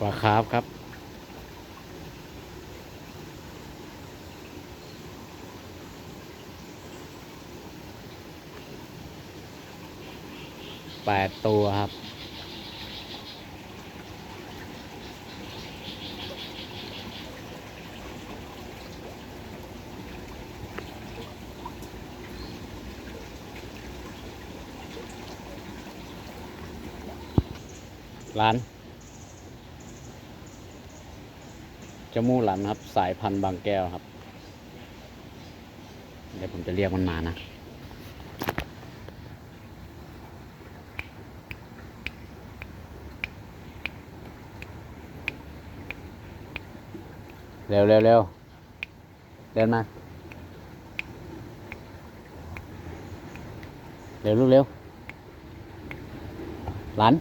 ปลาคาร์ฟครับ แปดตัวครับ ร้าน จมูหลันครับ สายพันธุ์บางแก้วครับ เดี๋ยวผมจะเรียกมันมานะเร็วเร็วเร็วเดินมาเร็วลูกเร็วหลาน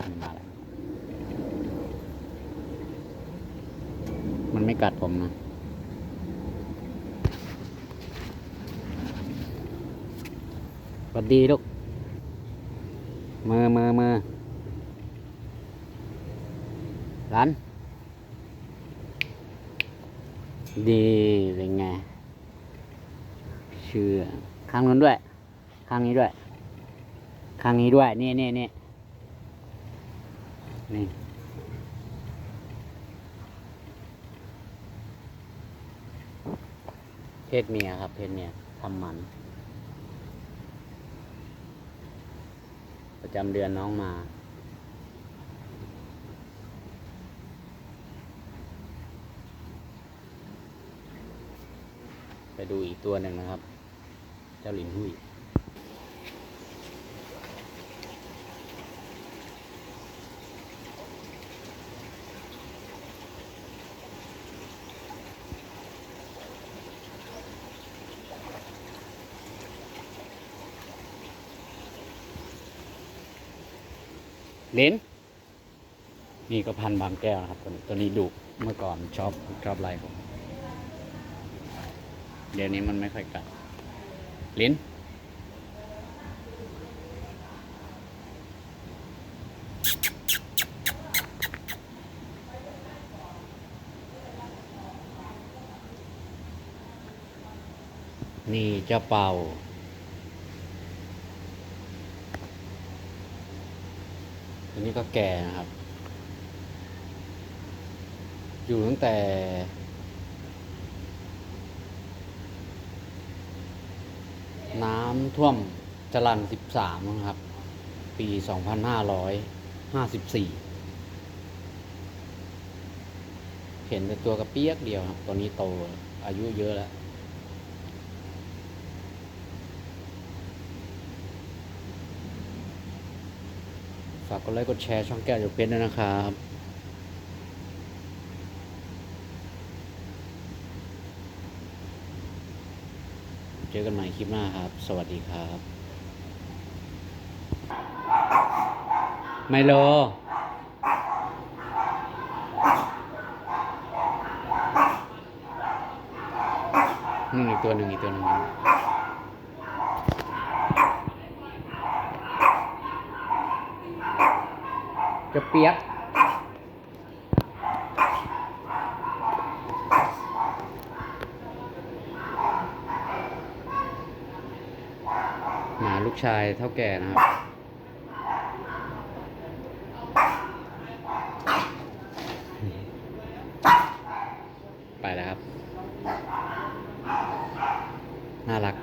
มันมาแล้วมันไม่ กัดผมนะสวัสดีลูกมือมือมือร้านดีเป็นไงเชื่อข้างนู้นด้วย ข้างนี้ด้วย ข้างนี้ด้วย นี่นี่นี่นี่ เพศเมียครับ เพศเมียทำหมัน ประจำเดือนน้องมาไปดูอีกตัวหนึ่งนะครับ เจ้าหลินหุย เลนนี่ก็พันบางแก้วนะครับตัวนี้ตัวนี้ดุเมื่อก่อนชอบชอบไล่ผมเดี๋ยวนี้มันไม่ค่อยกัดเลนนี่จ้าเป่า ตัวนี้ก็แก่นะครับ อยู่ตั้งแต่ น้ำท่วมจรันสิบสามนะครับ ปีสองพันห้าร้อยห้าสิบสี่เห็นแต่ตัวกระเปียกเดียวครับ ตัวนี้โตอายุเยอะแล้ว ฝากกดไลค์กดแชร์ช่องแก้วหยกเพชรด้วยนะครับเจอกันใหม่คลิปหน้าครับ สวัสดีครับ ไมโลนี่อีกตัวหนึ่งอีกตัวหนึ่ง จะเปียก หมาลูกชายเท่าแก่นะครับไปแล้วครับ น่ารัก